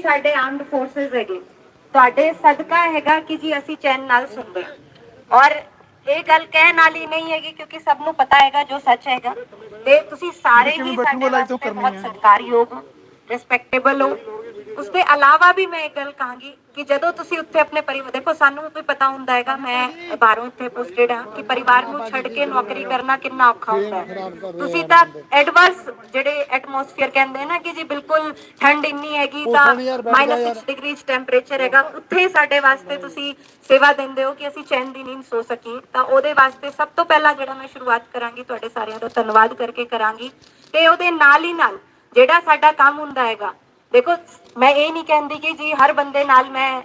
ਸਾਡੇ armed forces ਹੈਗੇ। ਤੁਹਾਡੇ ਸਦਕਾ ਹੈਗਾ ਕਿ ਜੀ ਅਸੀਂ ਚੈਨ ਨਾਲ ਸੁਣਦੇ। ਔਰ ਇਹ ਗੱਲ ਕਹਿਣ ਵਾਲੀ ਨਹੀਂ ਹੈਗੀ ਕਿਉਂਕਿ ਸਭ ਨੂੰ ਪਤਾ ਹੈਗਾ ਜੋ ਸੱਚ ਹੈਗਾ। ਤੇ ਤੁਸੀਂ ਸਾਰੇ ਹੀ ਸਾਡੇ ਵਾਸਤੇ ਬਹੁਤ ਸਤਿਕਾਰਯੋਗ ਰਿਸਪੈਕਟੇਬਲ ਹੋ। ਉਸ ਦੇ ਇਲਾਵਾ ਵੀ ਮੈਂ ਇੱਕ ਗੱਲ ਕਹਾਂਗੀ ਕਿ ਜਦੋਂ ਤੁਸੀਂ ਉੱਥੇ ਆਪਣੇ ਪਰਿਵਾਰ ਦੇਖੋ ਸਾਨੂੰ ਵੀ ਪਤਾ ਹੁੰਦਾ ਹੈਗਾ ਮੈਂ ਬਾਹਰੋਂ ਇੱਥੇ ਪੋਸਟਡ ਹਾਂ ਕਿ ਪਰਿਵਾਰ ਨੂੰ ਛੱਡ ਕੇ ਨੌਕਰੀ ਕਰਨਾ ਕਿੰਨਾ ਔਖਾ ਹੁੰਦਾ ਹੈ। ਤੁਸੀਂ ਤਾਂ ਐਡਵਰਸ ਜਿਹੜੇ ਐਟਮੋਸਫੀਅਰ ਕਹਿੰਦੇ ਨਾ ਕਿ ਜੀ ਬਿਲਕੁਲ ਠੰਡ ਇੰਨੀ ਹੈਗੀ ਤਾਂ -6 ਡਿਗਰੀ ਟੈਂਪਰੇਚਰ ਹੈਗਾ ਉੱਥੇ ਸਾਡੇ ਵਾਸਤੇ ਤੁਸੀਂ ਸੇਵਾ ਦਿੰਦੇ ਹੋ ਕਿ ਅਸੀਂ ਚੈਨ ਦੀ ਨੀਂਦ ਸੋ ਸਕੀਏ। ਤਾਂ ਉਹਦੇ ਵਾਸਤੇ ਸਭ ਤੋਂ ਪਹਿਲਾਂ ਜਿਹੜਾ ਮੈਂ ਸ਼ੁਰੂਆਤ ਕਰਾਂਗੀ ਤੁਹਾਡੇ ਸਾਰਿਆਂ ਦਾ ਧੰਨਵਾਦ ਕਰਕੇ ਕਰਾਂਗੀ। ਤੇ ਉਹਦੇ ਨਾਲ ਹੀ ਨਾਲ ਜਿਹੜਾ ਸਾਡਾ ਕੰਮ ਹੁੰਦਾ ਹੈਗਾ ਦੇਖੋ, ਮੈਂ ਇਹ ਨਹੀਂ ਕਹਿੰਦੀ ਕਿ ਜੀ ਹਰ ਬੰਦੇ ਨਾਲ ਮੈਂ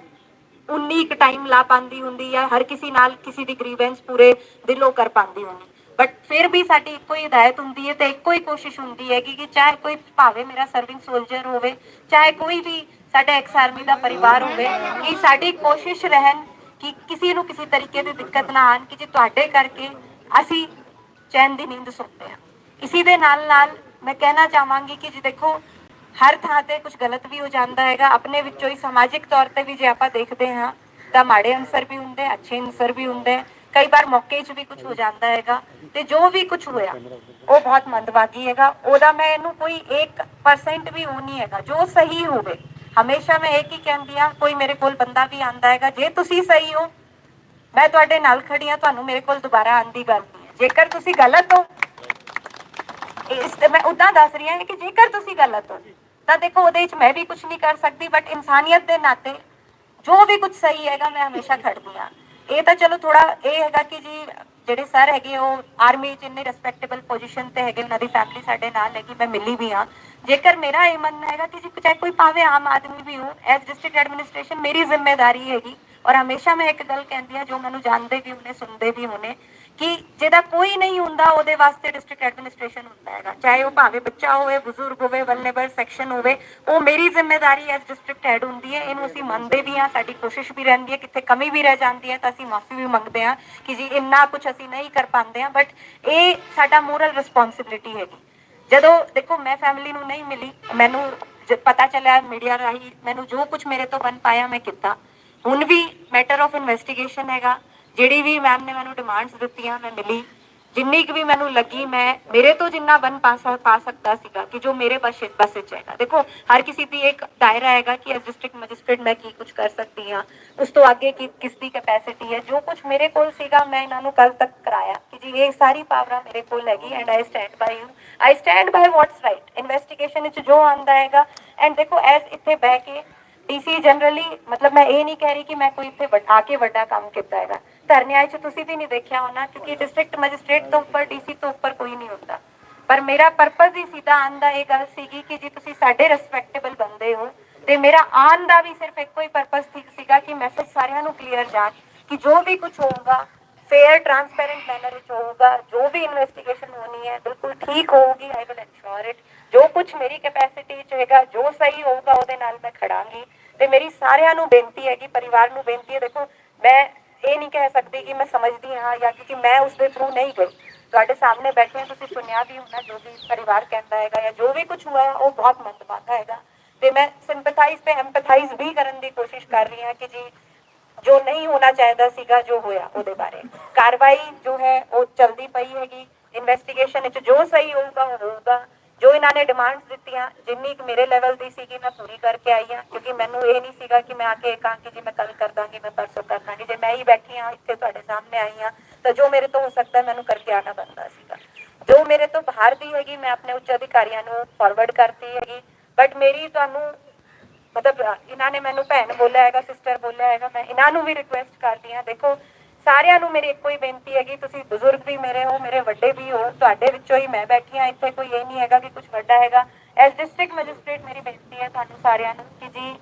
ਉਨੀ ਇੱਕ ਟਾਈਮ ਲਾ ਪਾਉਂਦੀ ਹੁੰਦੀ ਜਾਂ ਹਰ ਕਿਸੇ ਨਾਲ ਕਿਸੇ ਦੀ ਗ੍ਰੀਵੈਂਸ ਪੂਰੇ ਦਿਲੋਂ ਕਰ ਪਾਉਂਦੀ ਹੁੰਦੀ। ਬਟ ਫਿਰ ਵੀ ਸਾਡੀ ਇੱਕੋ ਹੀ ਹਦਾਇਤ ਹੁੰਦੀ ਹੈ ਤੇ ਇੱਕੋ ਹੀ ਕੋਸ਼ਿਸ਼ ਹੁੰਦੀ ਹੈ ਕਿ ਚਾਹੇ ਕੋਈ ਭਾਵੇਂ ਮੇਰਾ ਸਰਵਿੰਗ ਸੋਲਜਰ ਹੋਵੇ, ਚਾਹੇ ਕੋਈ ਵੀ ਸਾਡਾ ਐਕਸ ਆਰਮੀ ਦਾ ਪਰਿਵਾਰ ਹੋਵੇ, ਕਿ ਸਾਡੀ ਕੋਸ਼ਿਸ਼ ਰਹਿਣ ਕਿ ਕਿਸੇ ਨੂੰ ਕਿਸੇ ਤਰੀਕੇ ਦੀ ਦਿੱਕਤ ਨਾ ਆਣ ਕਿ ਜੇ ਤੁਹਾਡੇ ਕਰਕੇ ਅਸੀਂ ਚੈਨ ਦੀ ਨੀਂਦ ਸੁਣਦੇ ਹਾਂ। ਇਸੇ ਦੇ ਨਾਲ ਨਾਲ ਮੈਂ ਕਹਿਣਾ ਚਾਹਾਂਗੀ ਕਿ ਜੀ ਦੇਖੋ ਹਰ ਥਾਂ ਤੇ ਕੁਝ ਗਲਤ ਵੀ ਹੋ ਜਾਂਦਾ ਹੈਗਾ। ਆਪਣੇ ਵਿੱਚੋਂ ਹੀ ਸਮਾਜਿਕ ਤੌਰ ਤੇ ਵੀ ਜੇ ਆਪਾਂ ਦੇਖਦੇ ਹਾਂ, ਤਾਂ ਮਾੜੇ ਅਨਸਰ ਵੀ ਹੁੰਦੇ, ਅੱਛੇ ਅਨਸਰ ਵੀ ਹੁੰਦੇ। ਕਈ ਵਾਰ ਮੌਕੇ 'ਚ ਵੀ ਕੁਝ ਹੋ ਜਾਂਦਾ ਹੈਗਾ ਤੇ ਜੋ ਵੀ ਕੁਝ ਹੋਇਆ, ਉਹ ਬਹੁਤ ਮੰਦਵਾਗੀ ਹੈਗਾ। ਉਹਦਾ ਮੈਂ ਇਹਨੂੰ ਕੋਈ 1% ਵੀ ਉਹ ਨਹੀਂ ਹੈਗਾ। ਜੋ ਸਹੀ ਹੋਵੇ, ਹਮੇਸ਼ਾ ਮੈਂ ਇੱਕ ਹੀ ਕਹਿੰਦੀ ਆ ਕੋਈ ਮੇਰੇ ਕੋਲ ਬੰਦਾ ਵੀ ਆਂਦਾ ਹੈਗਾ। ਜੇ ਤੁਸੀਂ ਸਹੀ ਹੋ, ਮੈਂ ਤੁਹਾਡੇ ਨਾਲ ਖੜੀ ਆ ਤੁਹਾਨੂੰ ਮੇਰੇ ਕੋਲ ਦੁਬਾਰਾ ਆਉਣ ਦੀ ਗੱਲ ਨਹੀਂ ਜੇਕਰ ਤੁਸੀਂ ਗਲਤ ਹੋ, ਇਸ ਤੇ ਮੈਂ ਉਦਾਂ ਦੱਸ ਰਹੀ ਹਾਂ ਕਿ ਜੇਕਰ ਤੁਸੀਂ ਗਲਤ ਹੋ ਤਾਂ ਦੇਖੋ ਉਹਦੇ ਵਿੱਚ ਮੈਂ ਵੀ ਕੁਝ ਨਹੀਂ ਕਰ ਸਕਦੀ ਬਟ ਇਨਸਾਨੀਅਤ ਦੇ ਨਾਤੇ ਜੋ ਵੀ ਕੁਝ ਸਹੀ ਹੈਗਾ, ਮੈਂ ਹਮੇਸ਼ਾ ਖੜਦੀ ਹਾਂ। ਇਹ ਤਾਂ ਚਲੋ ਥੋੜਾ ਇਹ ਹੈਗਾ ਕਿ ਜੀ, ਜਿਹੜੇ ਸਰ ਹੈਗੇ ਉਹ ਆਰਮੀ ਚ ਇੰਨੇ ਰਿਸਪੈਕਟੇਬਲ ਪੋਜੀਸ਼ਨ ਤੇ ਹੈਗੇ, ਉਹਨਾਂ ਦੀ ਫੈਮਿਲੀ ਸਾਡੇ ਨਾਲ ਹੈਗੀ, ਮੈਂ ਮਿਲੀ ਵੀ ਹਾਂ। ਜੇਕਰ ਮੇਰਾ ਇਹ ਮੰਨਣਾ ਹੈਗਾ ਕਿ ਜੀ, ਚਾਹੇ ਕੋਈ ਭਾਵੇਂ ਆਮ ਆਦਮੀ ਵੀ ਹੋ ਐਸ ਡਿਸਟ੍ਰਿਕਟ ਐਡਮਿਨਿਸਟ੍ਰੇਸ਼ਨ ਮੇਰੀ ਜ਼ਿੰਮੇਵਾਰੀ ਹੈਗੀ, ਔਰ ਹਮੇਸ਼ਾ ਮੈਂ ਇੱਕ ਗੱਲ ਕਹਿੰਦੀ ਹਾਂ, ਜੋ ਮੈਨੂੰ ਜਾਣਦੇ ਵੀ ਹੋਣੇ, ਸੁਣਦੇ ਵੀ ਹੋਣੇ ਕਿ ਜਿਹਦਾ ਕੋਈ ਨਹੀਂ ਹੁੰਦਾ, ਉਹਦੇ ਵਾਸਤੇ ਡਿਸਟ੍ਰਿਕਟ ਐਡਮਿਨਿਸਟ੍ਰੇਸ਼ਨ ਹੁੰਦਾ ਹੈਗਾ। ਚਾਹੇ ਉਹ ਭਾਵੇਂ ਬੱਚਾ ਹੋਵੇ, ਬਜ਼ੁਰਗ ਹੋਵੇ ਵਲਨੇਬਲ ਸੈਕਸ਼ਨ ਹੋਵੇ, ਉਹ ਮੇਰੀ ਜ਼ਿੰਮੇਵਾਰੀ ਐਸ ਡਿਸਟ੍ਰਿਕਟ ਹੈਡ ਹੁੰਦੀ ਹੈ। ਇਹਨੂੰ ਅਸੀਂ ਮੰਨਦੇ ਵੀ ਹਾਂ, ਸਾਡੀ ਕੋਸ਼ਿਸ਼ ਵੀ ਰਹਿੰਦੀ ਹੈ ਕਿਤੇ ਕਮੀ ਵੀ ਰਹਿ ਜਾਂਦੀ ਹੈ, ਤਾਂ ਅਸੀਂ ਮਾਫੀ ਵੀ ਮੰਗਦੇ ਹਾਂ ਕਿ ਜੀ ਇੰਨਾ ਕੁਝ ਅਸੀਂ ਨਹੀਂ ਕਰ ਪਾਉਂਦੇ ਹਾਂ। ਬਟ ਇਹ ਸਾਡਾ ਮੋਰਲ ਰਿਸਪੌਂਸਿਬਿਲਿਟੀ ਹੈਗੀ। ਜਦੋਂ ਦੇਖੋ, ਮੈਂ ਫੈਮਿਲੀ ਨੂੰ ਨਹੀਂ ਮਿਲੀ, ਮੈਨੂੰ ਪਤਾ ਚੱਲਿਆ ਮੀਡੀਆ ਰਾਹੀਂ, ਮੈਨੂੰ ਜੋ ਕੁਝ ਮੇਰੇ ਤੋਂ ਬਣ ਪਾਇਆ, ਮੈਂ ਕੀਤਾ। ਹੁਣ ਵੀ ਮੈਟਰ ਆਫ ਇਨਵੈਸਟੀਗੇਸ਼ਨ ਹੈਗਾ। ਜਿਹੜੀ ਵੀ ਮੈਮ ਨੇ ਮੈਨੂੰ ਡਿਮਾਂਡਸ ਦਿੱਤੀਆਂ, ਮੈਂ ਮਿਲੀ। ਜਿੰਨੀ ਕੁ ਵੀ ਮੈਨੂੰ ਲੱਗੀ, ਮੈਂ ਮੇਰੇ ਤੋਂ ਜਿੰਨਾ ਬਨ ਪਾ ਸਕਦਾ ਸੀਗਾ ਕਿ ਜੋ ਮੇਰੇ ਬਸ ਬਸ ਵਿੱਚ ਹੈਗਾ ਦੇਖੋ, ਹਰ ਕਿਸੇ ਦੀ ਇੱਕ ਦਾਇਰਾ ਹੈਗਾ ਕਿ ਐਸ ਡਿਸਟ੍ਰਿਕਟ ਮੈਜਿਸਟ੍ਰੇਟ ਮੈਂ ਕੀ ਕੁਝ ਕਰ ਸਕਦੀ ਹਾਂ। ਉਸ ਤੋਂ ਅੱਗੇ ਕੀ, ਕਿਸ ਦੀ ਕੈਪੈਸਿਟੀ ਹੈ। ਜੋ ਕੁਝ ਮੇਰੇ ਕੋਲ ਸੀਗਾ, ਮੈਂ ਇਹਨਾਂ ਨੂੰ ਕੱਲ ਤੱਕ ਕਰਾਇਆ ਕਿ ਜੀ, ਇਹ ਸਾਰੀ ਪਾਵਰਾਂ ਮੇਰੇ ਕੋਲ ਹੈਗੀ and I stand by you I stand by what's right investigation ਵਿੱਚ ਜੋ ਆਂਦਾ ਹੈਗਾ ਐਂਡ ਦੇਖੋ ਐਸ ਇੱਥੇ ਬਹਿ ਕੇ ਡੀਸੀ ਜਨਰਲੀ ਮਤਲਬ ਮੈਂ ਇਹ ਨਹੀਂ ਕਹਿ ਰਹੀ ਕਿ ਮੈਂ ਕੋਈ ਇੱਥੇ ਵੱਡ- ਆ ਕੇ ਵੱਡਾ ਕੰਮ ਕੀਤਾ ਹੈਗਾ। ਧਰਨਿਆਂ 'ਚ ਤੁਸੀਂ ਵੀ ਨਹੀਂ ਦੇਖਿਆ ਹੋਣਾ, ਕਿਉਂਕਿ ਡਿਸਟ੍ਰਿਕਟ ਮੈਜਿਸਟ੍ਰੇਟ ਤੋਂ ਉੱਪਰ ਡੀਸੀ ਤੋਂ ਉੱਪਰ ਕੋਈ ਨਹੀਂ ਹੁੰਦਾ। ਪਰ ਮੇਰਾ ਪਰਪਸ ਹੀ ਸਿੱਧਾ ਆਉਣ ਦਾ, ਇਹ ਗੱਲ ਸੀਗੀ ਕਿ ਜੀ ਤੁਸੀਂ ਸਾਡੇ ਰਿਸਪੈਕਟੇਬਲ ਬੰਦੇ ਹੋ, ਤੇ ਮੇਰਾ ਆਉਣ ਦਾ ਵੀ ਸਿਰਫ ਇੱਕੋ ਹੀ ਪਰਪਸ ਸੀਗਾ ਕਿ ਮੈਸੇਜ ਸਾਰਿਆਂ ਨੂੰ ਕਲੀਅਰ ਜਾਣ, ਕਿ ਜੋ ਵੀ ਕੁਝ ਹੋਊਗਾ ਫੇਅਰ ਟ੍ਰਾਂਸਪੇਰੈਂਟ ਮੈਨਰ ਵਿੱਚ ਹੋਊਗਾ, ਜੋ ਵੀ ਇਨਵੈਸਟੀਗੇਸ਼ਨ ਹੋਣੀ ਹੈ, ਬਿਲਕੁਲ ਠੀਕ ਹੋਊਗੀ ਆਈ ਵਿਲ ਐਨਸ਼ੋਰ ਇਟ ਜੋ ਕੁਝ ਮੇਰੀ ਕੈਪੈਸਿਟੀ ਚ ਹੋਏਗਾ ਜੋ ਸਹੀ ਹੋਊਗਾ, ਉਹਦੇ ਨਾਲ ਮੈਂ ਖੜਾਂਗੀ। ਤੇ ਮੇਰੀ ਸਾਰਿਆਂ ਨੂੰ ਬੇਨਤੀ ਹੈ ਕਿ ਪਰਿਵਾਰ ਨੂੰ ਬੇਨਤੀ ਹੈ, ਦੇਖੋ, ਮੈਂ ਇਹ ਨਹੀਂ ਕਹਿ ਸਕਦੀ ਕਿ ਮੈਂ ਸਮਝਦੀ ਹਾਂ ਜਾਂ ਕਿਉਂਕਿ ਮੈਂ ਉਸ ਦੇ ਥਰੂ ਨਹੀਂ ਗਈ। ਤੁਹਾਡੇ ਸਾਹਮਣੇ ਬੈਠੇ ਹਾਂ, ਤੁਸੀਂ ਸੁਣਿਆ ਵੀ ਹੋਣਾ, ਜੋ ਵੀ ਪਰਿਵਾਰ ਕਹਿੰਦਾ ਹੈਗਾ ਜਾਂ ਜੋ ਵੀ ਕੁਝ ਹੋਇਆ, ਉਹ ਬਹੁਤ ਮੰਦਭਾਗਾ ਹੈਗਾ। ਤੇ ਮੈਂ ਸਿੰਪਥਾਈਜ਼ ਤੇ ਐਮਪਥਾਈਜ਼ ਵੀ ਕਰਨ ਦੀ ਕੋਸ਼ਿਸ਼ ਕਰ ਰਹੀ ਹਾਂ ਕਿ ਜੀ, ਜੋ ਨਹੀਂ ਹੋਣਾ ਚਾਹੀਦਾ ਸੀਗਾ, ਜੋ ਹੋਇਆ, ਉਹਦੇ ਬਾਰੇ। ਕਾਰਵਾਈ ਜੋ ਹੈ, ਉਹ ਚਲਦੀ ਪਈ ਹੈਗੀ। ਇਨਵੈਸਟੀਗੇਸ਼ਨ ਵਿੱਚ ਜੋ ਸਹੀ ਹੋਊਗਾ, ਉਹ ਹੋਊਗਾ। ਜੋ ਇਹਨਾਂ ਨੇ ਡਿਮਾਂਡਸ ਦਿੱਤੀਆਂ, ਜਿੰਨੀ ਕੁ ਮੇਰੇ ਲੈਵਲ ਦੀ ਸੀਗੀ, ਮੈਂ ਪੂਰੀ ਕਰਕੇ ਆਈ ਹਾਂ, ਕਿਉਂਕਿ ਮੈਨੂੰ ਇਹ ਨਹੀਂ ਸੀਗਾ ਕਿ ਮੈਂ ਆ ਕੇ ਕਹਾਂ ਕਿ ਜੀ ਮੈਂ ਕੱਲ ਕਰ ਦਾਂਗੀ, ਮੈਂ ਪਰਸੋਂ ਕਰ ਦਾਂਗੀ। ਜੇ ਮੈਂ ਹੀ ਬੈਠੀ ਹਾਂ, ਇੱਥੇ ਤੁਹਾਡੇ ਸਾਹਮਣੇ ਆਈ ਹਾਂ, ਤਾਂ ਜੋ ਮੇਰੇ ਤੋਂ ਹੋ ਸਕਦਾ ਮੈਨੂੰ ਕਰਕੇ ਆਣਾ ਬੰਦਾ ਸੀਗਾ। ਜੋ ਮੇਰੇ ਤੋਂ ਬਾਹਰ ਦੀ ਹੈਗੀ, ਮੈਂ ਆਪਣੇ ਉੱਚ ਅਧਿਕਾਰੀਆਂ ਨੂੰ ਫਾਰਵਰਡ ਕਰਤੀ ਹੈਗੀ। ਬਟ ਮੇਰੀ ਤੁਹਾਨੂੰ, ਮਤਲਬ ਇਹਨਾਂ ਨੇ ਮੈਨੂੰ ਭੈਣ ਬੋਲਿਆ ਹੈਗਾ ਸਿਸਟਰ ਬੋਲਿਆ ਹੈਗਾ, ਮੈਂ ਇਹਨਾਂ ਨੂੰ ਵੀ ਰਿਕੁਐਸਟ ਕਰਦੀ ਹਾਂ, ਦੇਖੋ ਸਾਰਿਆਂ ਨੂੰ ਮੇਰੀ ਇੱਕੋ ਹੀ ਬੇਨਤੀ ਹੈਗੀ ਤੁਸੀਂ ਬਜ਼ੁਰਗ ਵੀ ਮੇਰੇ ਹੋ ਮੇਰੇ ਵੱਡੇ ਵੀ ਹੋ ਤੁਹਾਡੇ ਵਿੱਚੋਂ ਹੀ ਮੈਂ ਬੈਠੀ ਹਾਂ। ਇੱਥੇ ਕੋਈ ਇਹ ਨਹੀਂ ਹੈਗਾ ਕਿ ਕੁਝ ਵੱਡਾ ਹੈਗਾ। ਐਸ ਡਿਸਟ੍ਰਿਕਟ ਮੈਜਿਸਟ੍ਰੇਟ ਮੇਰੀ ਬੇਨਤੀ ਹੈ ਤੁਹਾਨੂੰ ਸਾਰਿਆਂ ਨੂੰ ਕਿ ਜੀ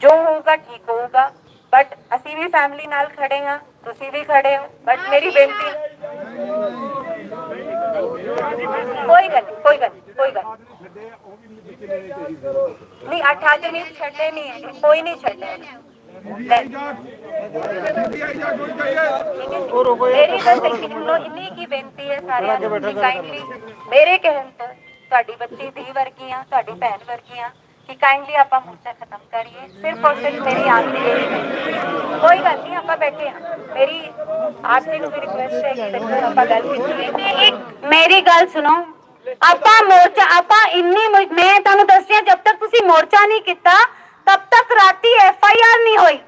ਜੋ ਹੋਊਗਾ ਠੀਕ ਹੋਊਗਾ। ਬਟ ਅਸੀਂ ਵੀ ਫੈਮਿਲੀ ਨਾਲ ਖੜੇ ਹਾਂ ਤੁਸੀਂ ਵੀ ਖੜੇ ਹੋ। ਬਟ ਮੇਰੀ ਬੇਨਤੀ ਕੋਈ ਗੱਲ ਨਹੀਂ ਕੋਈ ਗੱਲ ਨਹੀਂ, ਕੋਈ ਗੱਲ ਨਹੀਂ। ਨਹੀਂ ਅੱਠ ਆਦਮੀ ਛੱਡੇ ਨਹੀਂ। ਕੋਈ ਨਹੀਂ ਛੱਡਿਆ ਮੇਰੀ ਬਸ ਇੱਕ ਇੰਨੋ ਇੰਨੀ ਕੀ ਬੇਨਤੀ ਹੈ ਸਾਰਿਆਂ ਨੂੰ ਕਿ ਕਾਈਂਡਲੀ ਮੇਰੇ ਕਹਿਣ ਤੋਂ ਤੁਹਾਡੀ ਬੱਚੀ ਦੀ ਵਰਗੀਆਂ, ਤੁਹਾਡੀ ਭੈਣ ਵਰਗੀਆਂ, ਕਿ ਕਾਈਂਡਲੀ ਆਪਾਂ ਮੋਰਚਾ ਖਤਮ ਕਰੀਏ, ਸਿਰਫ ਔਰ ਸਿਰਫ ਮੇਰੀ ਆਖਰੀ ਇਹੀ ਕੋਈ ਗੱਲ ਨਹੀਂ, ਆਪਾਂ ਬੈਠੇ ਹਾਂ। ਮੇਰੀ ਆਪ ਜੀ ਨੂੰ ਵੀ ਰਿਕੁਐਸਟ ਹੈ ਕਿ ਦੇਖੋ ਆਪਾਂ ਗੱਲ ਕੀਤੀ ਇੱਕ ਮੇਰੀ ਗੱਲ ਸੁਣੋ, ਆਪਾਂ ਮੋਰਚਾ, ਆਪਾਂ ਇੰਨੀ ਮੈਂ ਤੁਹਾਨੂੰ ਦੱਸਿਆ ਜਦ ਤੱਕ ਤੁਸੀਂ ਮੋਰਚਾ ਨਹੀਂ ਕੀਤਾ ਤਬ ਤੱਕ ਰਾਤੀ ਐਫ ਆਈ ਆਰ ਨਹੀਂ ਹੋਈ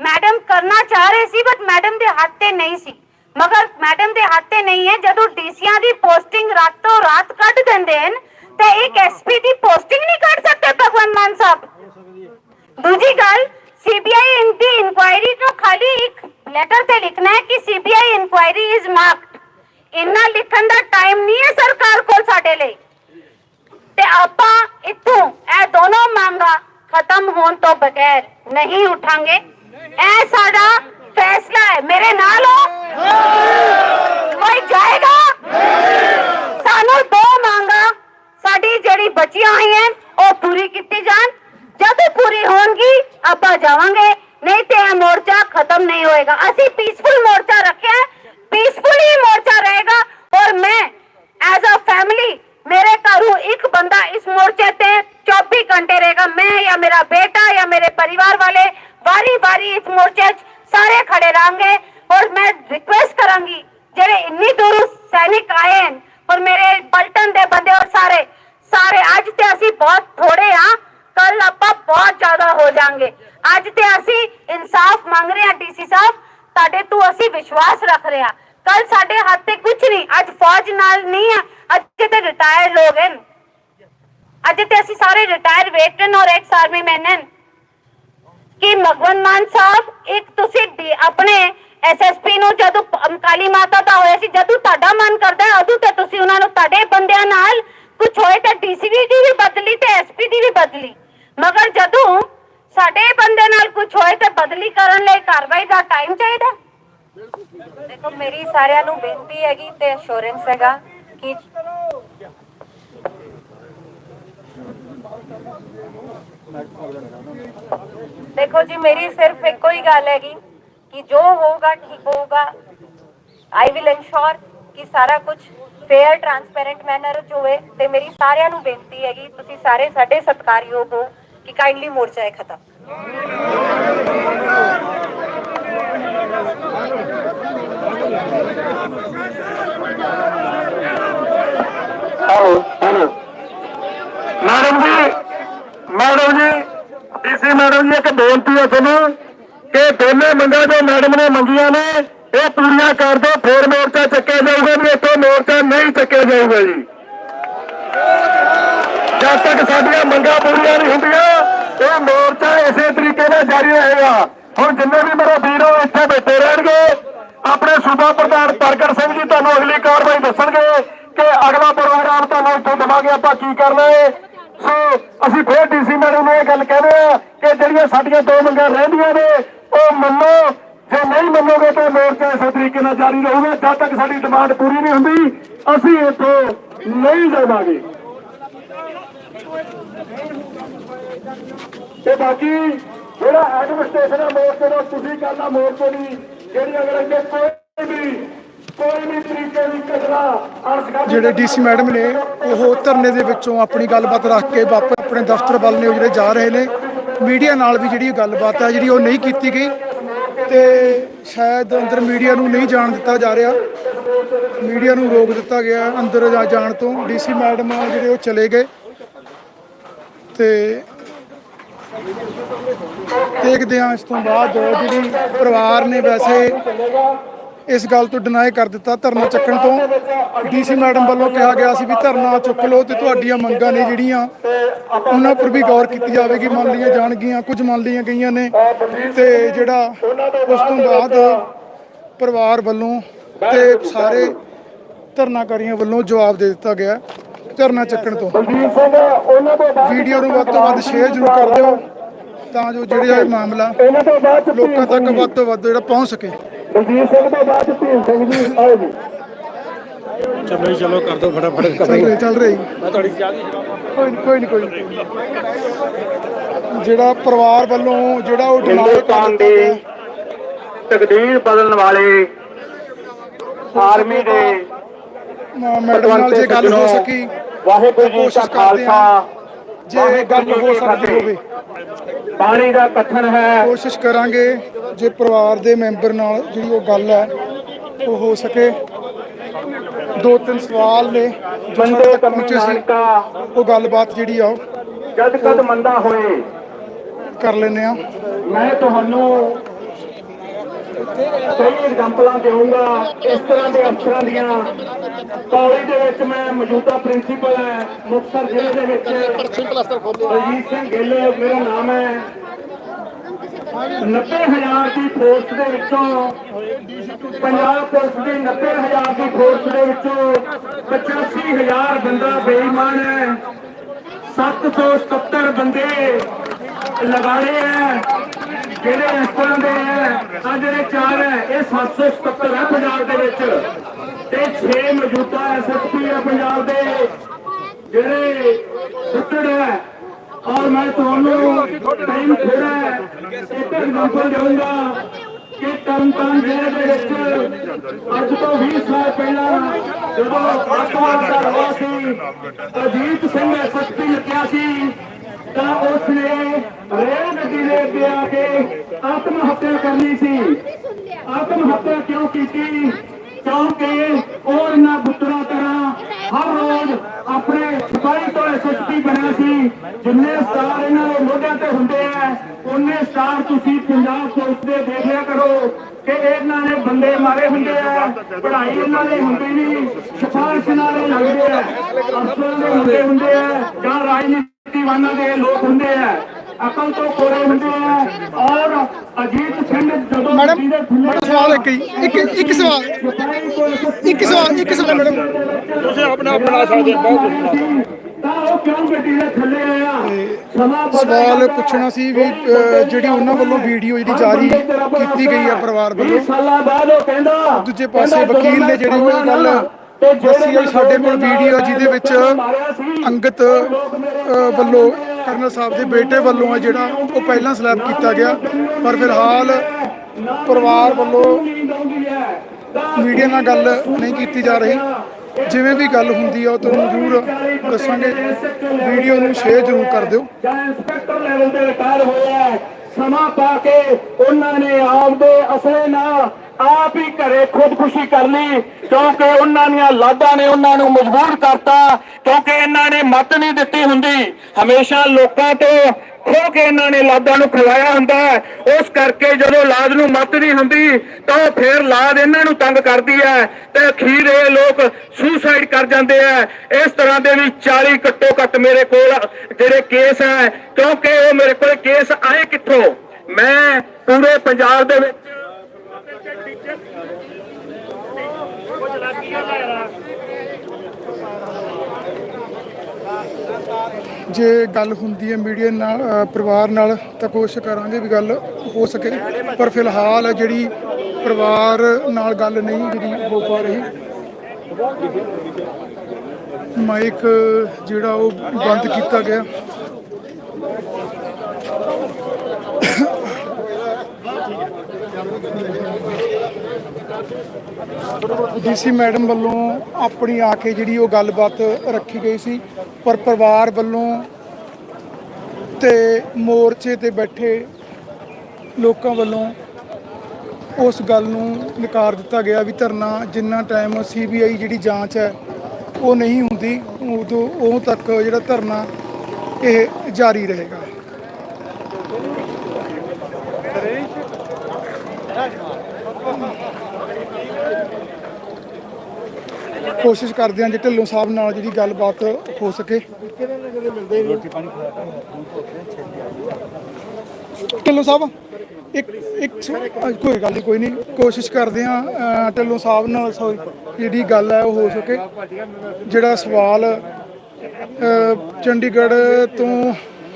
ਮੈਡਮ ਕਰਨਾ ਚਾਹ ਰਹੇ ਸੀ ਬਟ ਮੈਡਮ ਦੇ ਹੱਥ ਤੇ ਨਹੀਂ ਸੀ ਮਗਰ ਮੈਡਮ ਦੇ ਹੱਥ ਤੇ ਨਹੀਂ ਹੈ ਜਦੋਂ ਡੀਸੀਆਂ ਦੀ ਪੋਸਟਿੰਗ ਰਾਤੋਂ ਰਾਤ ਕੱਢ ਦਿੰਦੇ ਹਨ ਤੇ ਇੱਕ ਐਸਪੀ ਦੀ ਪੋਸਟਿੰਗ ਨਹੀਂ ਕੱਢ ਸਕਦੇ ਭਗਵੰਤ ਮਾਨ ਸਾਹਿਬ ਦੂਜੀ ਗੱਲ ਸੀਬੀਆਈ ਦੀ ਇਨਕੁਆਇਰੀ ਨੂੰ ਖਾਲੀ ਇੱਕ ਲੈਟਰ ਤੇ ਲਿਖਣਾ ਹੈ ਕਿ ਸੀਬੀਆਈ ਇਨਕੁਆਇਰੀ ਇਜ਼ ਮਾਰਕਡ ਇੰਨਾ ਲਿਖਣ ਦਾ ਟਾਈਮ ਨਹੀਂ ਹੈ ਸਰਕਾਰ ਕੋਲ ਸਾਡੇ ਲਈ ਤੇ ਆਪਾਂ ਇੱਥੋਂ ਇਹ ਦੋਨੋਂ ਮੰਗਾਂ ਖਤਮ ਹੋਣ ਤੋਂ ਬਗੈਰ ਨਹੀਂ ਉਠਾਂਗੇ। ਇਹ ਸਾਡਾ ਫੈਸਲਾ ਹੈ। ਮੇਰੇ ਨਾਲ ਹੋ। ਕੋਈ ਜਾਏਗਾ? ਵਿਸ਼ਵਾਸ ਕੱਲ ਸਾਡੇ ਹੱਥ ਤੇ ਕੁਝ ਨਹੀਂ, ਅੱਜ ਫੌਜ ਨਾਲ ਨਹੀਂ ਹੈ ਅੱਜ ਤੇ ਰਿਟਾਇਰ ਲੋਕ ਹਨ ਅੱਜ ਤੇ ਅਸੀਂ ਸਾਰੇ ਰਿਟਾਇਰ ਵੇਟਰਨ ਔਰ ਐਕਸ ਆਰਮੀ ਮੈਨ ਹਨ ਕਿ ਭਗਵੰਤ ਮਾਨ ਸਾਹਿਬ, ਇੱਕ ਤੁਸੀਂ ਆਪਣੇ ਐਸਐਸਪੀ ਨੂੰ ਜਦੋਂ ਕਾਲੀ ਮਾਤਾ ਦਾ ਹੋਇਆ ਸੀ, ਜਦੋਂ ਤੁਹਾਡਾ ਮਨ ਕਰਦਾ ਉਦੋਂ ਤੇ ਤੁਸੀਂ ਉਹਨਾਂ ਨੂੰ ਤੁਹਾਡੇ ਬੰਦਿਆਂ ਨਾਲ ਕੁਝ ਹੋਏ ਤਾਂ ਡੀਸੀਪੀ ਦੀ ਵੀ ਬਦਲੀ ਤੇ ਐਸਪੀ ਦੀ ਵੀ ਬਦਲੀ। ਮਗਰ ਜਦੋਂ ਸਾਡੇ ਬੰਦੇ ਨਾਲ ਕੁਝ ਹੋਏ ਤੇ ਬਦਲੀ ਕਰਨ ਲਈ ਕਾਰਵਾਈ ਦਾ ਟਾਈਮ ਚਾਹੀਦਾ ਦੇਖੋ, ਮੇਰੀ ਸਾਰਿਆਂ ਨੂੰ ਬੇਨਤੀ ਹੈਗੀ ਤੇ ਅਸ਼ੋਰੈਂਸ ਹੈਗਾ ਕਿ ਦੇਖੋ ਜੀ, ਮੇਰੀ ਸਿਰਫ ਇੱਕੋ ਹੀ ਗੱਲ ਹੈਗੀ ਕਿ ਜੋ ਹੋਊਗਾ, ਠੀਕ ਹੋਊਗਾ। ਆਈ ਵਿਲ ਇਨਸ਼ੋਰ ਕਿ ਸਾਰਾ ਕੁਝ ਫੇਅਰ ਟਰਾਂਸਪੇਰੈਂਟ ਮੈਨਰ ਚ ਹੋਵੇ ਤੇ ਮੇਰੀ ਸਾਰਿਆਂ ਨੂੰ ਬੇਨਤੀ ਹੈਗੀ, ਤੁਸੀਂ ਸਾਰੇ ਸਾਡੇ ਸਤਿਕਾਰਯੋਗ ਹੋ ਕਿ ਕਾਈਂਡਲੀ ਮੋਰਚਾ ਹੈ ਖਤਮ। ਆਓ ਆਓ ਮੈਡਮ ਜੀ ਮੈਡਮ ਜੀ ਡੀਸੀ ਮੈਡਮ ਜੀ ਇੱਕ ਬੇਨਤੀ ਹੈ ਤੁਹਾਨੂੰ ਕਿ ਦੋਨੇ ਮੰਗਾਂ ਜੋ ਮੈਡਮ ਨੇ ਮੰਗੀਆਂ ਨੇ, ਇਹ ਪੂਰੀਆਂ ਕਰ ਦਿਓ। ਫੇਰ ਮੋਰਚਾ ਚੱਕਿਆ ਜਾਊਗਾ ਵੀ ਇੱਥੇ ਮੋਰਚਾ ਨਹੀਂ ਚੱਕਿਆ ਜਾਊਗਾ ਜੀ। ਜਦ ਤੱਕ ਸਾਡੀਆਂ ਮੰਗਾਂ ਪੂਰੀਆਂ ਨਹੀਂ ਹੁੰਦੀਆਂ, ਇਹ ਮੋਰਚਾ ਇਸੇ ਤਰੀਕੇ ਨਾਲ ਜਾਰੀ ਰਹੇਗਾ। ਹੁਣ ਜਿੰਨੇ ਵੀ ਮੇਰੇ ਵੀਰ ਹੋ ਇੱਥੇ ਬੈਠੇ ਰਹਿਣਗੇ, ਆਪਣੇ ਸੂਬਾ ਪ੍ਰਧਾਨ ਪ੍ਰਗਟ ਸਿੰਘ ਜੀ ਤੁਹਾਨੂੰ ਅਗਲੀ ਕਾਰਵਾਈ ਦੱਸਣਗੇ ਕਿ ਅਗਲਾ ਪ੍ਰੋਗਰਾਮ ਤੁਹਾਨੂੰ ਇੱਥੋਂ ਦੇਵਾਂਗੇ ਆਪਾਂ ਕੀ ਕਰਨਾ ਹੈ ਸੋ ਅਸੀਂ ਫੇਰ ਡੀਸੀ ਮੈਡਮ ਨੂੰ ਇਹ ਗੱਲ ਕਹਿੰਦੇ ਆ ਕਿ ਜਿਹੜੀਆਂ ਸਾਡੀਆਂ ਦੋ ਮੰਗਾਂ ਰਹਿੰਦੀਆਂ ਨੇ, ਉਹ ਮੰਨੋ। ਜੇ ਨਹੀਂ ਮੰਨੋਗੇ ਤਾਂ ਮੋਰਚਾ ਇਸੇ ਤਰੀਕੇ ਨਾਲ ਜਾਰੀ ਰਹੂਗਾ। ਜਦ ਤੱਕ ਸਾਡੀ ਡਿਮਾਂਡ ਪੂਰੀ ਨਹੀਂ ਹੁੰਦੀ, ਅਸੀਂ ਇੱਥੋਂ ਨਹੀਂ ਜਾਵਾਂਗੇ। ਤੇ ਬਾਕੀ ਜਿਹੜਾ ਐਡਮਿਨਿਸਟ੍ਰੇਸ਼ਨ ਆ ਮੋਰਚੇ ਦਾ, ਤੁਸੀਂ ਕਰਨਾ ਮੋਰਚੇ ਦੀ, ਜਿਹੜੀ ਅਗਰ ਅੱਗੇ ਕੋਈ ਵੀ ਕੋਈ ਵੀ ਤਰੀਕੇ ਦੀ ਜਿਹੜੇ ਡੀਸੀ ਮੈਡਮ ਨੇ ਉਹ ਧਰਨੇ ਦੇ ਵਿੱਚੋਂ ਆਪਣੀ ਗੱਲਬਾਤ ਰੱਖ ਕੇ ਵਾਪਸ ਆਪਣੇ ਦਫ਼ਤਰ ਵੱਲ ਨੇ ਉਹ ਜਿਹੜੇ ਜਾ ਰਹੇ ਨੇ ਮੀਡੀਆ ਨਾਲ ਵੀ ਜਿਹੜੀ ਗੱਲਬਾਤ ਹੈ ਜਿਹੜੀ ਉਹ ਨਹੀਂ ਕੀਤੀ ਗਈ ਤੇ ਸ਼ਾਇਦ ਅੰਦਰ ਮੀਡੀਆ ਨੂੰ ਨਹੀਂ ਜਾਣ ਦਿੱਤਾ ਜਾ ਰਿਹਾ। ਮੀਡੀਆ ਨੂੰ ਰੋਕ ਦਿੱਤਾ ਗਿਆ ਅੰਦਰ ਜਾਣ ਤੋਂ ਡੀਸੀ ਮੈਡਮ ਜਿਹੜੇ ਉਹ ਚਲੇ ਗਏ। ਤੇ ਦੇਖਦੇ ਹਾਂ ਇਸ ਤੋਂ ਬਾਅਦ ਜਿਹੜੀ ਪਰਿਵਾਰ ਨੇ ਵੈਸੇ ਇਸ ਗੱਲ ਤੋਂ ਡਿਨਾਈ ਕਰ ਦਿੱਤਾ ਧਰਨਾ ਚੱਕਣ ਤੋਂ। ਡੀਸੀ ਮੈਡਮ ਵੱਲੋਂ ਕਿਹਾ ਗਿਆ ਸੀ ਵੀ ਧਰਨਾ ਚੁੱਕ ਲਓ ਤੇ ਤੁਹਾਡੀਆਂ ਮੰਗਾਂ ਨੇ ਜਿਹੜੀਆਂ ਉਹਨਾਂ ਉੱਪਰ ਵੀ ਗੌਰ ਕੀਤੀ ਜਾਵੇਗੀ। ਮੰਨ ਲਈਆਂ ਜਾਣਗੀਆਂ ਕੁਝ ਮੰਨ ਲਈਆਂ ਗਈਆਂ ਨੇ। ਤੇ ਜਿਹੜਾ ਉਸ ਤੋਂ ਬਾਅਦ ਪਰਿਵਾਰ ਵੱਲੋਂ ਤੇ ਸਾਰੇ ਧਰਨਾਕਾਰੀਆਂ ਵੱਲੋਂ ਜਵਾਬ ਦੇ ਦਿੱਤਾ ਗਿਆ ਧਰਨਾ ਚੱਕਣ ਤੋਂ। ਬਲਜੀਤ ਸਿੰਘ ਉਹਨਾਂ ਤੋਂ ਬਾਅਦ ਵੀਡੀਓ ਨੂੰ ਵੱਧ ਤੋਂ ਵੱਧ ਸ਼ੇਅਰ ਜ਼ਰੂਰ ਕਰ ਦਿਓ ਤਾਂ ਜੋ ਜਿਹੜਾ ਇਹ ਮਾਮਲਾ ਲੋਕਾਂ ਤੱਕ ਵੱਧ ਤੋਂ ਵੱਧ ਜਿਹੜਾ ਪਹੁੰਚ ਸਕੇ। ਬਲਜੀਤ ਸਿੰਘ ਤੋਂ ਬਾਅਦ ਭੀਮ ਸਿੰਘ ਜੀ ਆਓ ਜੀ ਚਲੋ ਜੀ, ਚਲੋ ਕਰ ਦੋ ਫਟਾਫਟ। ਚੱਲ ਰਹੀ ਚੱਲ ਰਹੀ। ਮੈਂ ਤੁਹਾਡੀ ਚਾਹ ਦੀ ਕੋਈ ਨੀ, ਕੋਈ ਨਹੀਂ ਕੋਈ ਨੀ। ਜਿਹੜਾ ਪਰਿਵਾਰ ਵੱਲੋਂ ਜਿਹੜਾ ਉਹ ਡਿਮਾਂਡ ਹਿੰਦੁਸਤਾਨ ਦੀ ਤਕਦੀਰ ਬਦਲਣ ਵਾਲੇ ਆਰਮੀ ਦੇ ਮੈਡਮ ਨਾਲ ਜੇ ਗੱਲ ਹੋ ਸਕੀ ਵਾਹਿਗੁਰੂ ਜੀ ਕੋਸ਼ਿਸ਼ ਕਾ ਖਾਲਸਾ। ਜੇ ਗੱਲ ਹੋ ਸਕਦੀ ਹੋਵੇ। ਪਾਣੀ ਦਾ ਕਥਨ ਹੈ। ਕੋਸ਼ਿਸ਼ ਕਰਾਂਗੇ ਜੇ ਪਰਿਵਾਰ ਦੇ ਮੈਂਬਰ ਨਾਲ ਜਿਹੜੀ ਉਹ ਗੱਲ ਹੈ ਉਹ ਹੋ ਸਕੇ। ਦੋ ਤਿੰਨ ਸਵਾਲ ਨੇ ਬੰਦੇ ਪਹੁੰਚੇ ਸੀ। ਉਹ ਗੱਲਬਾਤ ਜਿਹੜੀ ਆ ਉਹ ਜਦ ਕਦ ਮੰਦਾ ਹੋਏ। ਕਰ ਲੈਨੇ ਆ। ਮੈਂ ਤੁਹਾਨੂੰ ਕਈ ਐਗਜ਼ਾਮਪਲਾਂ ਦੇਵਾਂਗਾ ਇਸ ਤਰ੍ਹਾਂ ਦੇ ਅਫਸਰਾਂ ਦੀਆਂ। ਕਾਲਜ ਦੇ ਵਿੱਚ ਮੈਂ ਮੌਜੂਦਾ ਪ੍ਰਿੰਸੀਪਲ ਹੈ, ਮੁਕਤਸਰ ਜ਼ਿਲ੍ਹੇ ਦੇ ਵਿੱਚ। ਰਜੀਤ ਸਿੰਘ ਗਿੱਲ, ਮੇਰਾ ਨਾਮ ਹੈ। 90000 ਦੀ ਫੋਰਸ ਦੇ ਵਿੱਚੋਂ, ਪੰਜਾਬ ਪੁਲਿਸ ਦੀ 90000 ਦੀ ਫੋਰਸ ਦੇ ਵਿੱਚੋਂ 85000 ਬੰਦਾ ਬੇਈਮਾਨ ਹੈ। 777 ਬੰਦੇ ਲਗਾੜੇ ਹੈ। ਜਿਹੜੇ ਇਸ ਤਰ੍ਹਾਂ ਦੇ ਹੈ ਆ ਜਿਹੜੇ ਚਾਰ ਹੈ, ਇਹ 777 ਹੈ ਪੰਜਾਬ ਦੇ ਵਿੱਚ। ਤੇ 6 ਮੌਜੂਦਾ ਐਸਐਸਪੀ ਹੈ ਪੰਜਾਬ ਦੇ। ਜਿਹੜੇ ਸੁੱਤੜ ਹੈ, ਔਰ ਮੈਂ ਤੁਹਾਨੂੰ ਟਾਈਮ ਥੋੜਾ ਇੱਕ ਐਗਜ਼ਾਮਪਲ ਦੇਵਾਂਗਾ ਕਿ ਤਰਨਤਾਰਨ ਜ਼ਿਲ੍ਹੇ ਦੇ ਵਿੱਚ ਅੱਜ ਤੋਂ 20 ਸਾਲ ਪਹਿਲਾਂ ਜਦੋਂ ਅੱਤਵਾਦ ਦਾ ਰਵਾ ਸੀ, ਅਜੀਤ ਸਿੰਘ ਐਸਐਸਪੀ ਲੱਗਿਆ ਸੀ, ਤਾਂ ਉਸ ਨੇ ਰੇਲ ਗੱਡੀ ਦੇ ਅੱਗੇ ਆ ਕੇ ਆਤਮ ਹੱਤਿਆ ਕਰਨੀ ਸੀ। ਆਤਮ ਹੱਤਿਆ ਕਿਉਂ ਕੀਤੀ? ਕਿਉਂਕਿ ਉਹ ਇਹਨਾਂ ਪੁੱਤਰਾਂ ਤਰ੍ਹਾਂ ਹਰ ਰੋਜ਼ ਆਪਣੇ ਸਿਪਾਹੀ ਤੋਂ ਐਸਐਸਪੀ ਬਣਿਆ ਸੀ। ਜਿੰਨੇ ਸਟਾਰ ਇਹਨਾਂ ਦੇ ਮੋਢਿਆਂ ਤੇ ਹੁੰਦੇ ਆ, ਉਹਨੇ ਸਟਾਰ ਤੁਸੀਂ ਪੰਜਾਬ ਪੁਲਿਸ ਦੇ ਦੇਖ ਕਰੋ ਕਿ ਇਹਨਾਂ ਨੇ ਬੰਦੇ ਮਾਰੇ ਹੁੰਦੇ ਆ, ਪੜ੍ਹਾਈ ਇਹਨਾਂ ਦੀ ਹੁੰਦੀ ਨਹੀਂ ਸਿਫਾਰਿਸ਼ ਨਾਲ ਹੀ ਲੱਗਦੇ ਆ, ਅਫਸਰਾਂ ਦੇ ਹੁੰਦੇ ਹੁੰਦੇ ਆ, ਜਾਂ ਰਾਜਨੀਤੀਵਾਨਾਂ ਦੇ ਲੋਕ ਹੁੰਦੇ ਆ। ਅਕਲ ਤੋਂ ਕੋਰੇ ਹੁੰਦੇ ਆ ਔਰ ਅਜੀਤ ਸਿੰਘ ਜਦੋਂ ਮੈਡਮ ਮੈਡਮ ਸਵਾਲ ਇੱਕ ਹੀ ਇੱਕ ਇੱਕ ਸਵਾਲ ਇੱਕ ਸਵਾਲ ਇੱਕ ਸਵਾਲ ਮੈਡਮ। ਤੁਸੀਂ ਆਪਣਾ ਬਣਾ ਸਕਦੇ ਹੋ, ਬਹੁਤ ਕੁਝ ਬਣਾ ਸਕਦੇ ਹੋ। ਤਾਂ ਉਹ ਕਿਉਂ ਗੱਡੀ ਦੇ ਥੱਲੇ ਆਇਆ? ਸਮਾਂ ਬਦਲ ਸਵਾਲ ਪੁੱਛਣਾ ਸੀ ਵੀ ਜਿਹੜੀ ਉਹਨਾਂ ਵੱਲੋਂ ਵੀਡੀਓ ਜਿਹੜੀ ਜਾਰੀ ਕੀਤੀ ਗਈ ਆ ਪਰਿਵਾਰ ਵੱਲੋਂ। 20 ਸਾਲਾਂ ਬਾਅਦ ਉਹ ਕਹਿੰਦਾ ਦੂਜੇ ਪਾਸੇ ਵਕੀਲ ਨੇ ਜਿਹੜੀ ਉਹ ਗੱਲ ਦੱਸੀ ਵੀ ਸਾਡੇ ਕੋਲ ਵੀਡੀਓ ਜਿਹਦੇ ਵਿੱਚ ਅੰਗਤ ਵੱਲੋਂ ਕਰਨਲ ਸਾਹਿਬ ਦੇ ਬੇਟੇ ਵੱਲੋਂ ਆ ਜਿਹੜਾ ਉਹ ਪਹਿਲਾਂ ਸਲੈਬ ਕੀਤਾ ਗਿਆ। ਪਰ ਫਿਲਹਾਲ ਪਰਿਵਾਰ ਵੱਲੋਂ ਮੀਡੀਆ ਨਾਲ ਗੱਲ ਨਹੀਂ ਕੀਤੀ ਜਾ ਰਹੀ। ਜਿਵੇਂ ਵੀ ਗੱਲ ਹੁੰਦੀ ਆ, ਉਹ ਤੁਹਾਨੂੰ ਜ਼ਰੂਰ ਦੱਸਾਂਗੇ। ਵੀਡੀਓ ਨੂੰ ਸ਼ੇਅਰ ਜ਼ਰੂਰ ਕਰ ਦਿਓ। ਜਾਂ ਇੰਸਪੈਕਟਰ ਲੈਵਲ ਤੇ ਰਿਟਾਇਰ ਹੋਇਆ ਸਮਾਂ ਪਾ ਕੇ ਉਹਨਾਂ ਨੇ ਆਪ ਦੇ ਅਸਲੇ ਨਾਲ ਆਪ ਹੀ ਘਰੇ ਖੁਦਕੁਸ਼ੀ ਕਰ ਲਈ, ਕਿਉਂਕਿ ਉਹਨਾਂ ਦੀਆਂ ਲਾਦਾਂ ਨੇ ਉਹਨਾਂ ਨੂੰ ਮਜਬੂਰ ਕਰਤਾ, ਕਿਉਂਕਿ ਇਹਨਾਂ ਨੇ ਮਤ ਨਹੀਂ ਦਿੱਤੀ ਹੁੰਦੀ। ਹਮੇਸ਼ਾ ਲੋਕਾਂ ਤੋਂ ਖੋ ਕੇ ਇਹਨਾਂ ਨੇ ਲਾਦਾਂ ਨੂੰ ਖਵਾਇਆ ਹੁੰਦਾ ਉਸ ਕਰਕੇ ਜਦੋਂ ਲਾਦ ਨੂੰ ਮੱਤ ਨਹੀਂ ਹੁੰਦੀ, ਤਾਂ ਉਹ ਫਿਰ ਲਾਦ ਇਹਨਾਂ ਨੂੰ ਤੰਗ ਕਰਦੀ ਹੈ ਤੇ ਅਖੀਰ ਇਹ ਲੋਕ ਸੁਸਾਈਡ ਕਰ ਜਾਂਦੇ ਆ ਇਸ ਤਰ੍ਹਾਂ ਦੇ ਵੀ 40 ਘੱਟੋ ਘੱਟ ਮੇਰੇ ਕੋਲ ਜਿਹੜੇ ਕੇਸ ਹੈ, ਕਿਉਂਕਿ ਉਹ ਮੇਰੇ ਕੋਲ ਕੇਸ ਆਏ ਕਿੱਥੋਂ? ਮੈਂ ਪੂਰੇ ਪੰਜਾਬ ਦੇ ਵਿੱਚ ਜੇ ਗੱਲ ਹੁੰਦੀ ਹੈ ਮੀਡੀਆ ਨਾਲ ਪਰਿਵਾਰ ਨਾਲ, ਤਾਂ ਕੋਸ਼ਿਸ਼ ਕਰਾਂਗੇ ਵੀ ਗੱਲ ਹੋ ਸਕੇ। ਪਰ ਫਿਲਹਾਲ ਜਿਹੜੀ ਪਰਿਵਾਰ ਨਾਲ ਗੱਲ ਨਹੀਂ ਜਿਹੜੀ ਹੋ ਪਾ ਰਹੀ, ਮਾਈਕ ਜਿਹੜਾ ਉਹ ਬੰਦ ਕੀਤਾ ਗਿਆ। ਡੀਸੀ ਮੈਡਮ ਵੱਲੋਂ ਆਪਣੀ ਆ ਕੇ ਜਿਹੜੀ ਉਹ ਗੱਲਬਾਤ ਰੱਖੀ ਗਈ ਸੀ, ਪਰ ਪਰਿਵਾਰ ਵੱਲੋਂ ਤੇ ਮੋਰਚੇ ਤੇ ਬੈਠੇ ਲੋਕਾਂ ਵੱਲੋਂ ਉਸ ਗੱਲ ਨੂੰ ਨਕਾਰ ਦਿੱਤਾ ਗਿਆ ਵੀ ਧਰਨਾ ਜਿੰਨਾ ਟਾਈਮ ਸੀਬੀਆਈ ਜਿਹੜੀ ਜਾਂਚ ਹੈ, ਉਹ ਨਹੀਂ ਹੁੰਦੀ, ਉਦੋਂ ਉਹ ਤੱਕ ਜਿਹੜਾ ਧਰਨਾ ਇਹ ਜਾਰੀ ਰਹੇਗਾ। ਕੋਸ਼ਿਸ਼ ਕਰਦੇ ਹਾਂ ਜੇ ਢਿੱਲੋਂ ਸਾਹਿਬ ਨਾਲ ਜਿਹੜੀ ਗੱਲਬਾਤ ਹੋ ਸਕੇ। ਢਿੱਲੋਂ ਸਾਹਿਬ, ਇੱਕ ਇੱਕ ਕੋਈ ਗੱਲ ਨਹੀਂ ਕੋਈ ਨਹੀਂ ਕੋਸ਼ਿਸ਼ ਕਰਦੇ ਹਾਂ ਢਿੱਲੋਂ ਸਾਹਿਬ ਨਾਲ ਸੌਰੀ, ਜਿਹੜੀ ਗੱਲ ਹੈ ਉਹ ਹੋ ਸਕੇ। ਜਿਹੜਾ ਸਵਾਲ ਚੰਡੀਗੜ੍ਹ ਤੋਂ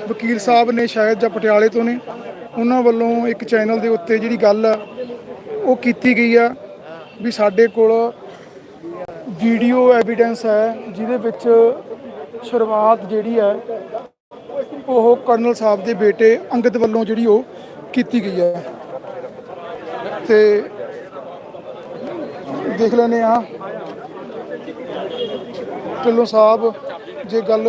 ਵਕੀਲ ਸਾਹਿਬ ਨੇ, ਸ਼ਾਇਦ ਜਾਂ ਪਟਿਆਲੇ ਤੋਂ ਨੇ, ਉਹਨਾਂ ਵੱਲੋਂ ਇੱਕ ਚੈਨਲ ਦੇ ਉੱਤੇ ਜਿਹੜੀ ਗੱਲ ਉਹ ਕੀਤੀ ਗਈ ਆ ਵੀ ਸਾਡੇ ਕੋਲ ਵੀਡੀਓ ਐਵੀਡੈਂਸ ਹੈ, ਜਿਹਦੇ ਵਿੱਚ ਸ਼ੁਰੂਆਤ ਜਿਹੜੀ ਹੈ, ਉਹ ਕਰਨਲ ਸਾਹਿਬ ਦੇ ਬੇਟੇ ਅੰਗਦ ਵੱਲੋਂ ਜਿਹੜੀ ਉਹ ਕੀਤੀ ਗਈ ਹੈ। ਤੇ ਦੇਖ ਲੈਨੇ ਆ ਢਿੱਲੋਂ ਸਾਹਿਬ ਜੇ ਗੱਲ